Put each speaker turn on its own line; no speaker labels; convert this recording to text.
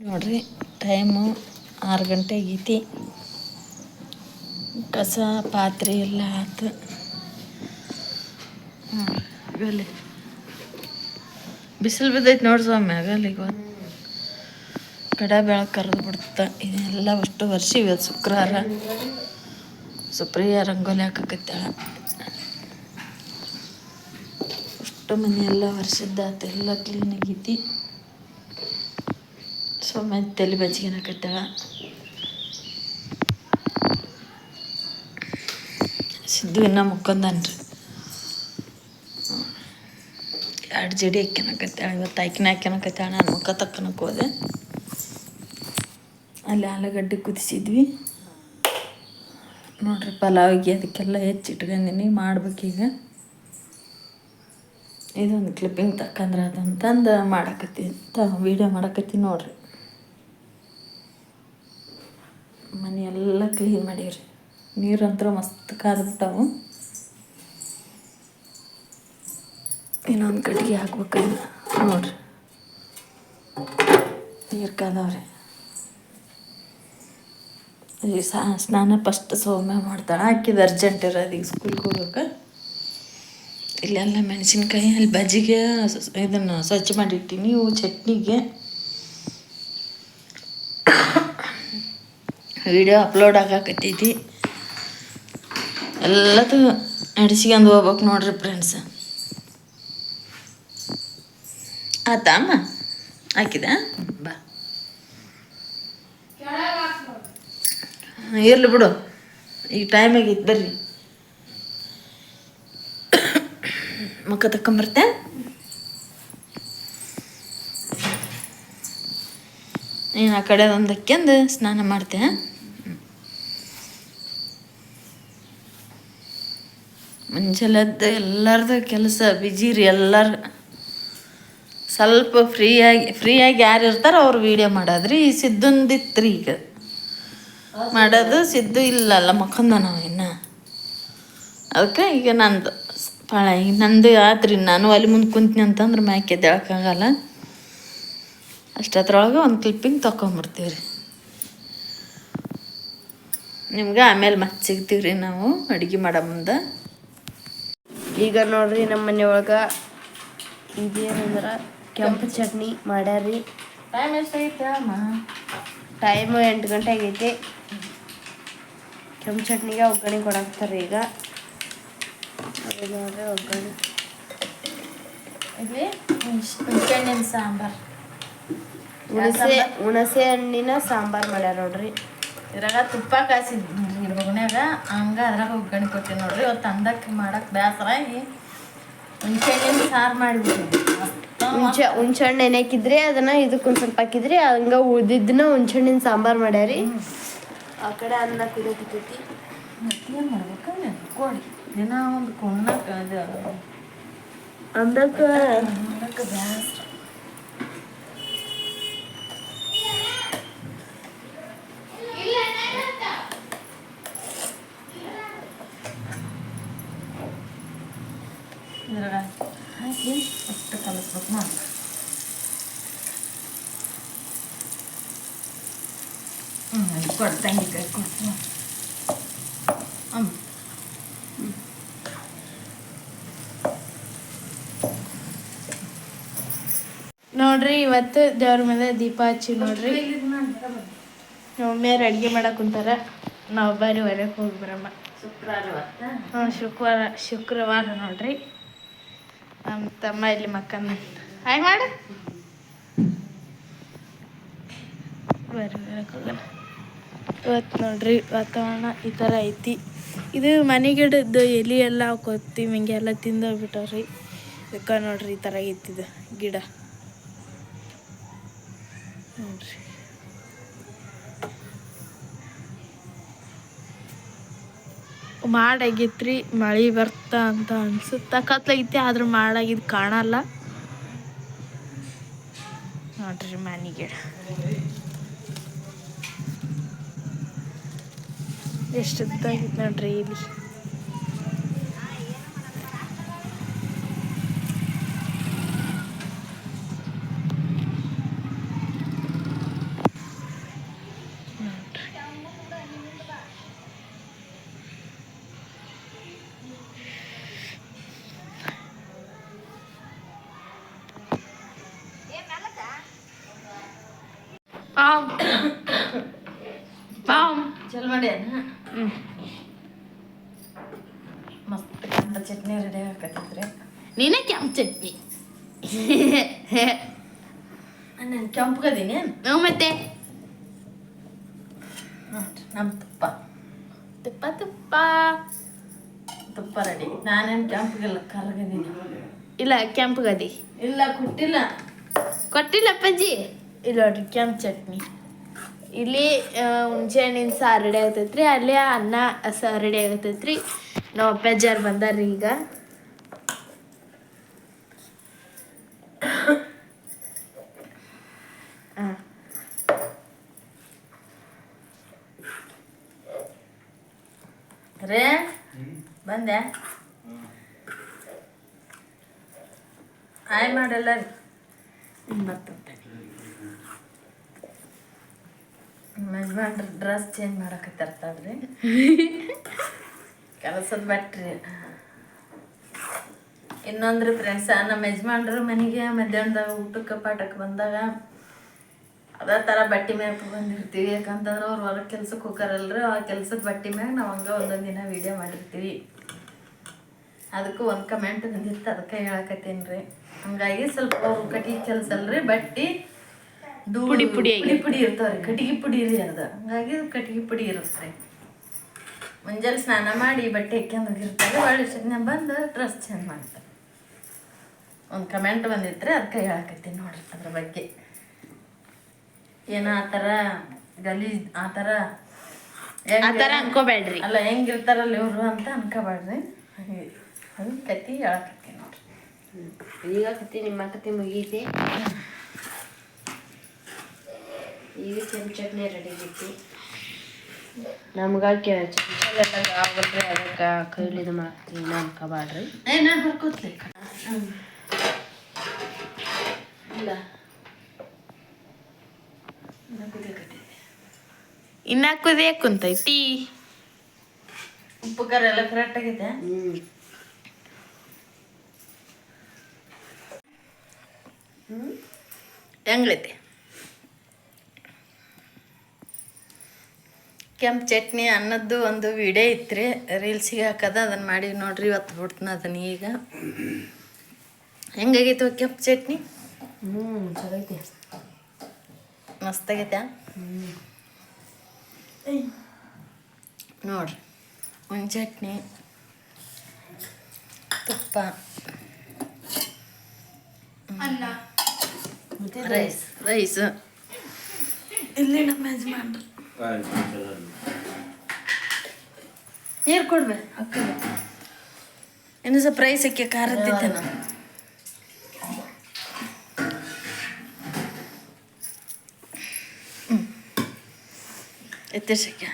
ನೋಡ್ರಿ, ಟೈಮು ಆರು ಗಂಟೆ ಆಗೈತಿ. ಕಸ, ಪಾತ್ರೆ ಎಲ್ಲ ಆತು. ಆಗಲಿ. ಬಿಸಿಲು ಬಿದ್ದೈತೆ ನೋಡಿ ಸ್ವಾಮಿ, ಆಗಲಿ ಇವತ್ತು ಕಡ ಕರೆದು ಬಿಡ್ತ. ಇದೆಲ್ಲ ಅಷ್ಟು ವರ್ಷ ಇವತ್ತು ಶುಕ್ರವಾರ. ಸುಪ್ರಿಯ ರಂಗೋಲಿ ಹಾಕಕತ್ತಾಳ. ಅಷ್ಟು ಮನೆ ಎಲ್ಲ ವರ್ಷದ್ದಾತ ಎಲ್ಲ ಕ್ಲೀನ್ ಆಗೈತಿ. ಸೊಮ್ಮೆ ತಲೆ ಬಚ್ಚಿಗೆನಕತ್ತಾಳ ಸಿದ್ದು ಇನ್ನ ಮುಕ್ಕೊಂದನ್ರಿ ಎರಡು ಜಡಿ ಹಾಕ್ಯನಕತ್ತಾಳ ಇವತ್ತು ಆಕಿನ ಹಾಕ್ಯನಕತ್ತಾಳ ನಾನು ಮುಖ ತಕ್ಕನಕ್ಕೆ ಹೋದೆ. ಅಲ್ಲಿ ಆಲೂಗಡ್ಡೆ ಕುದಿಸಿದ್ವಿ. ನೋಡ್ರಿ ಪಲಾವಿಗೆ ಅದಕ್ಕೆಲ್ಲ ಹೆಚ್ಚಿಟ್ಕೊಂಡಿನಿ ಮಾಡ್ಬೇಕೀಗ ಇದೊಂದು ಕ್ಲಿಪ್ಪಿಂಗ್ ತಕ್ಕಂದ್ರೆ ಅದಂತಂದು ಮಾಡಕತ್ತಿ ಅಂತ ವೀಡಿಯೋ ಮಾಡಕತ್ತಿ ನೋಡ್ರಿ. ಮನೆ ಎಲ್ಲ ಕ್ಲೀನ್ ಮಾಡೀವ್ರಿ. ನೀರಂತೂ ಮಸ್ತ್ ಕಾದ್ಬಿಟ್ಟವು. ಇನ್ನೊಂದು ಕಟ್ಟಿಗೆ ಹಾಕ್ಬೇಕಲ್ಲ ನೋಡ್ರಿ. ನೀರು ಕಾದವ್ರಿ. ಈ ಸಾ ಸ್ನಾನ ಫಸ್ಟ್ ಸೌಮ್ಯ ಮಾಡ್ತಾಳೆ. ಹಾಕಿದ ಅರ್ಜೆಂಟ್ ಇರೋದು ಈಗ ಸ್ಕೂಲ್ಗೆ ಹೋಗೋಕೆ ಇಲ್ಲೆಲ್ಲ ಮೆಣಸಿನ್ಕಾಯಿ ಅಲ್ಲಿ ಬಜ್ಜಿಗೆ ಇದನ್ನು ಸ್ವಚ್ಛ ಮಾಡಿಟ್ಟಿನಿ ಇವು ಚಟ್ನಿಗೆ. ವಿಡಿಯೋ ಅಪ್ಲೋಡ್ ಆಗಾಕತ್ತೈತಿ. ಎಲ್ಲದು ನಡೆಸ್ಕೊಂಡು ಹೋಗ್ಬೇಕು ನೋಡ್ರಿ ಫ್ರೆಂಡ್ಸ್ ಆತಾ ಅಮ್ಮ? ಹಾಕಿದ? ಬಾ. ಇರ್ಲಿ ಬಿಡು. ಈಗ ಟೈಮ್ ಆಗೈತೆ, ಬರ್ರಿ. ಮುಖ ತಕೊಂಬರ್ತೆ ನೀನು ಆ ಕಡೆ ಒಂದು ಹಾಕ್ಯಂದು ಸ್ನಾನ ಮಾಡ್ತೆ ಮುಂಚೆಲದ್ದು ಎಲ್ಲರದು ಕೆಲಸ, ಬಿಜಿ ರೀ ಎಲ್ಲರು. ಸ್ವಲ್ಪ ಫ್ರೀಯಾಗಿ ಫ್ರೀಯಾಗಿ ಯಾರು ಇರ್ತಾರೋ ಅವ್ರು ವೀಡಿಯೋ ಮಾಡೋದ್ರಿ ಸಿದ್ದುಂದಿತ್ತು ರೀ ಈಗ. ಮಾಡೋದು ಸಿದ್ದು ಇಲ್ಲಲ್ಲ ಮಕ್ಕಂದ ನಾವು ಇನ್ನು. ಅದಕ್ಕೆ ಈಗ ನಂದು ಭಾಳ ಈಗ ನಂದು ಆತ್ರಿ, ನಾನು ಅಲ್ಲಿ ಮುಂದೆ ಕುಂತೀನಿ ಅಂತಂದ್ರೆ ಮ್ಯಾಕೆ ಎದ್ದೇಳಕ್ಕಾಗಲ್ಲ ಅಷ್ಟತ್ರೊಳಗೆ ಒಂದು ಕ್ಲಿಪ್ಪಿಂಗ್ ತೊಗೊಂಬರ್ತೀವಿ ರೀ ನಿಮ್ಗೆ ಆಮೇಲೆ ಮತ್ತೆ ಸಿಗ್ತೀವಿ ರೀ ನಾವು ಅಡುಗೆ ಮಾಡೋ ಮುಂದೆ.
ಈಗ ನೋಡ್ರಿ ನಮ್ಮ ಮನೆ ಒಳಗ ಇದೇನಂದ್ರೆ ಕೆಂಪು ಚಟ್ನಿ ಮಾಡ್ಯಾರ್ರಿ.
ಟೈಮ್ ಎಷ್ಟೈತೆ ಅಮ್ಮ?
ಟೈಮು ಎಂಟು ಗಂಟೆ ಆಗೈತಿ. ಕೆಂಪು ಚಟ್ನಿಗೆ ಒಗ್ಗರಣೆ ಕೊಡಾಕ್ತಾರೆ ಈಗ. ನೋಡ್ರಿ ಒಗ್ಗರಣೆ.
ಇಲ್ಲಿ ಹುಣ್ಸೆಹಣ್ಣಿನ ಸಾಂಬಾರು.
ಹುಣಸೆ ಹುಣಸೆ ಹಣ್ಣಿನ ಸಾಂಬಾರು ಮಾಡ್ಯಾರ ನೋಡ್ರಿ.
ಇದ್ರಾಗ ತುಪ್ಪ ಕಾಸಿದ್ ನೋಡ್ರಿ ಹಂಗೆ ಅದ್ರಾಗ ಒಗ್ಗರಣೆ ಕೊಡ್ತೀವಿ ನೋಡ್ರಿ ಇವತ್ತು ಅಂದಕ್ಕೆ ಮಾಡಕ್ಕೆ ಬೇಸರಾಗಿ ಹುಣ್ಸೆಹಣ್ಣಿನ ಸಾರು ಮಾಡಿಬಿಟ್ಟಿದ್ವಿ
ಹುಂಚೆ ಹುಂಚೆ ಹಣ್ಣು ನೆನೆಕಿದ್ರಿ ಅದನ್ನ ಇದಕ್ಕೆ ಒಂದು ಸ್ವಲ್ಪ ಹಾಕಿದ್ರಿ ಹಂಗೆ ಉಳಿದಿದ್ದನ್ನ ಹುಣ್ಸೆಹಣ್ಣಿನ ಹಣ್ಣಿನ ಸಾಂಬಾರು ಮಾಡ್ಯಾರಿ ಆ ಕಡೆ ಅನ್ನ ಕುದಿಯಕತ್ತೈತಿ
ಏನು ಮಾಡ್ಬೇಕು ಕೋಳಿ. ದಿನ ಒಂದು ಕೊಂಡಕ್ಕೆ ಅದು.
ಅಂದಕ್ಕೆ
ಬೇಸರ ಇದ್ರಾಗ ಹಾಕಿ ಅಷ್ಟು ಕಲಿಸ್ಬೇಕು ಮಾಡಿ ಹ್ಞೂ ಕೊಡು ತಂಗಿ ಕೈ ಕೊಡ್ತೀನಿ ಹ್ಞೂ
ನೋಡ್ರಿ ಇವತ್ತು ದೇವ್ರ ಮೇಲೆ ದೀಪ ಹಚ್ಚಿ ನೋಡ್ರಿ. ಒಮ್ಮೆ ಅಡುಗೆ ಮಾಡಕ್ ಕುಂತಾರ. ನಾವು ಬರೀ ಹೊರಗೆ ಹೋಗಿ ಬರಮ್ಮ.
ಶುಕ್ರವಾರ.
ಶುಕ್ರವಾರ ಶುಕ್ರವಾರ ನೋಡ್ರಿ. ನಮ್ಮ ತಮ್ಮ ಇಲ್ಲಿ ಮಕ್ಕನ ಹಾಯ್ ಮಾಡು. ಬರ್ರಿ ಇವತ್ತು ನೋಡ್ರಿ ವಾತಾವರಣ ಈ ಥರ ಐತಿ. ಇದು ಮನೆ ಗಿಡದ್ದು ಎಲೆ ಎಲ್ಲ ಕೊತ್ತಿ ಹಿಂಗೆ ಎಲ್ಲ ತಿಂದೋಗ್ಬಿಟ್ಟವ್ರಿ. ಇದಕ್ಕೆ ನೋಡ್ರಿ ಈ ಥರ ಐತಿದು ಗಿಡ. ನೋಡ್ರಿ. ಮಾಡಾಗೈತ್ರಿ ಮಳೆ ಬರ್ತಾ ಅಂತ ಅನ್ಸುತ್ತ? ಕತ್ಲಾಗೈತಿ ಆದ್ರೆ ಮಾಡಾಗಿದ್ದು ಕಾಣಲ್ಲ. ನೋಡ್ರಿ ಎಷ್ಟು ಉದ್ದಾಗಿತ್ತು ನೋಡ್ರಿ ಇಲ್ಲಿ.
ಮಾಡ್ಯಾನ
ಹ್ಞೂ
ಮಸ್ತ್ ಕಂದ ಚಟ್ನಿ ರೆಡಿ ಹಾಕತ್ತಿದ್ರೆ
ನೀನೇ ಕೆಂಪು ಚಟ್ನಿ.
ನಾನು ಕೆಂಪಗದೀನಿ
ಹ್ಞೂ ಮತ್ತೆ?
ನಮ್ಮ ತುಪ್ಪ.
ತುಪ್ಪ ತುಪ್ಪ.
ತುಪ್ಪ ರೆಡಿ ನಾನೇನು ಕೆಂಪಗಿಲ್ಲ ಕಲಗದೀನಿ
ಇಲ್ಲ ಕೆಂಪಗದಿ.
ಇಲ್ಲ ಕೊಟ್ಟಿಲ್ಲ.
ಕೊಟ್ಟಿಲ್ಲ ಅಪ್ಪಾಜಿ. ಇಲ್ಲ ನೋಡ್ರಿ ಕೆಂಪು ಚಟ್ನಿ. ಇಲ್ಲಿ ಹುಣಸೆ ಹಣ್ಣಿನ ಸಾರು ರೆಡಿ ಆಗ್ತೈತ್ರಿ. ಅಲ್ಲಿ ಅನ್ನ ಸಾರು ರೆಡಿ ಆಗತೈತ್ರಿ. ನಾವು ಅಪ್ಪಾಜಾರು ಬಂದಾರ್ರಿ ಈಗ.
ರೇ, ಬಂದೆ. ಆಯ್ ಮಾಡಲ್ಲ ರೀ ಬರ್ತಂತೆ ಯಜಮಾನ್ರ ಡ್ರೆಸ್ ಚೇಂಜ್ ಮಾಡಕತ್ತಿರ್ತಾವ್ರಿ ಕೆಲಸದ ಬಟ್ರಿ. ಇನ್ನೊಂದ್ರಿ ಫ್ರೆಂಡ್ಸ್ ನಮ್ಮ ಯಜಮಾನ್ರ ಮನೆಗೆ ಮಧ್ಯಾಹ್ನದಾಗ ಊಟಕ್ಕೆ ಪಾಠಕ್ಕೆ ಬಂದಾಗ ಅದೇ ಥರ ಬಟ್ಟೆ ಮ್ಯಾಗ ಬಂದಿರ್ತೀವಿ ಯಾಕಂತಂದ್ರೆ ಅವ್ರು ಹೊರಗೆ ಕೆಲ್ಸಕ್ಕೆ ಹೋಗಾರಲ್ರಿ ಆ ಕೆಲ್ಸದ ಬಟ್ಟೆ ಮ್ಯಾಗ ನಾವು ಹಂಗೆ ಒಂದೊಂದು ದಿನ ವೀಡಿಯೋ ಮಾಡಿರ್ತೀವಿ. ಅದಕ್ಕೂ ಒಂದು ಕಮೆಂಟ್ ಬಂದಿತ್ತು ಅದಕ್ಕೆ ಹೇಳಕತ್ತೀನಿ ರೀ. ಹಂಗಾಗಿ ಸ್ವಲ್ಪ ಅವ್ರು ಕಟ್ಟಿಗೆ ಕೆಲಸ ಅಲ್ರಿ ಬಟ್ಟೆ
ಪುಡಿ ಪುಡಿ
ಪುಡಿ ಪುಡಿ ಇರ್ತಾವ್ರಿ ಕಟ್ಟಿಗೆ ಪುಡಿ ರೀ ಅದು. ಹಂಗಾಗಿ ಕಟ್ಟಿಗೆ ಪುಡಿ ಇರುತ್ತೆ ಮುಂಜಾನೆ ಸ್ನಾನ ಮಾಡಿ ಬಟ್ಟೆ ಹಾಕ್ಯಂಡ್ ಹೋಗಿರ್ತಾರೆ ಒಳ್ಳೆ ಸಣ್ಣ ಬಂದು ಡ್ರೆಸ್ ಚೇಂಜ್ ಮಾಡ್ತಾರೆ. ಒಂದು ಕಮೆಂಟ್ ಬಂದಿದ್ರೆ ಅದಕ್ಕೆ ಹೇಳಕತ್ತೀನಿ ನೋಡ್ರಿ ಅದ್ರ ಬಗ್ಗೆ. ಏನೋ ಆ ಥರ ಗಲೀಜ್ ಆ ಥರ
ಆ ಥರ ಅನ್ಕೋಬೇಡ್ರಿ.
ಅಲ್ಲ ಹೆಂಗಿರ್ತಾರಲ್ಲ ಇವರು ಅಂತ ಅನ್ಕೋಬೇಡ್ರಿ. ಹಾಗೆ ಅದು ಕತಿ ಹೇಳಕತ್ತೀನಿ ನೋಡ್ರಿ.
ಈಗ ಕತ್ತಿ ನಿಮ್ಮ ಕತ್ತಿ ಮುಗೀತಿ ಈಗ ಕೆಂಪು ಚಟ್ನಿ ರೆಡಿ ಆಗೈತಿ ನಮ್ಗೆ ಚಮಚಲೆಲ್ಲ ಆಗಲ್ರಿ ಅದಕ್ಕೆ ಕೈಲಿದು ಮಾಡ್ತೀವಿ ಅನ್ಕೋಬಾಡ್ರಿ
ಏ ನಾನು ಬರ್ಕೋತ್ಲಿ ಇಲ್ಲ. ಇನ್ನ ಕುದಿಯಕತ್ತೈತಿ.
ಇನ್ನ ಕುದಿಯಕ್ ಕುಂತೈತಿ
ಉಪ್ಪು ಖಾರ ಎಲ್ಲ ಕರೆಕ್ಟ್ ಆಗೈತೆ?
ಹ್ಞೂ
ಕೆಂಪು ಚಟ್ನಿ ಅನ್ನದ್ದು ಒಂದು ವಿಡಿಯೋ ಇತ್ರಿ ರೀಲ್ಸಿಗೆ ಹಾಕದ ಅದನ್ನು ಮಾಡಿ ನೋಡ್ರಿ ಇವತ್ತು ಬಿಡ್ತೀನಿ ಅದನ್ನು ಈಗ. ಹೆಂಗಾಗೈತಿ ಕೆಂಪು ಚಟ್ನಿ?
ಹ್ಞೂ ಚಲೋ ಐತಿ
ಮಸ್ತಾಗೈತೆ? ನೋಡ್ರಿ ಒಂದು ಚಟ್ನಿ ತುಪ್ಪ ರೈಸ್ ರೈಸ್. ಇಲ್ಲಿ ನಮ್ಮ ಯಜಮಾನ್ರು. ನೀರು ಕೊಡ್ಬೇ ಅಕ್ಕಗೆ ಏನು ಸ್ವಲ್ಪ ರೈಸ್ ಅಕ್ಕಿ ಖಾರದಿದ್ದೆ ನಾನು ಎತ್ತಿಸಕ್ಕೆ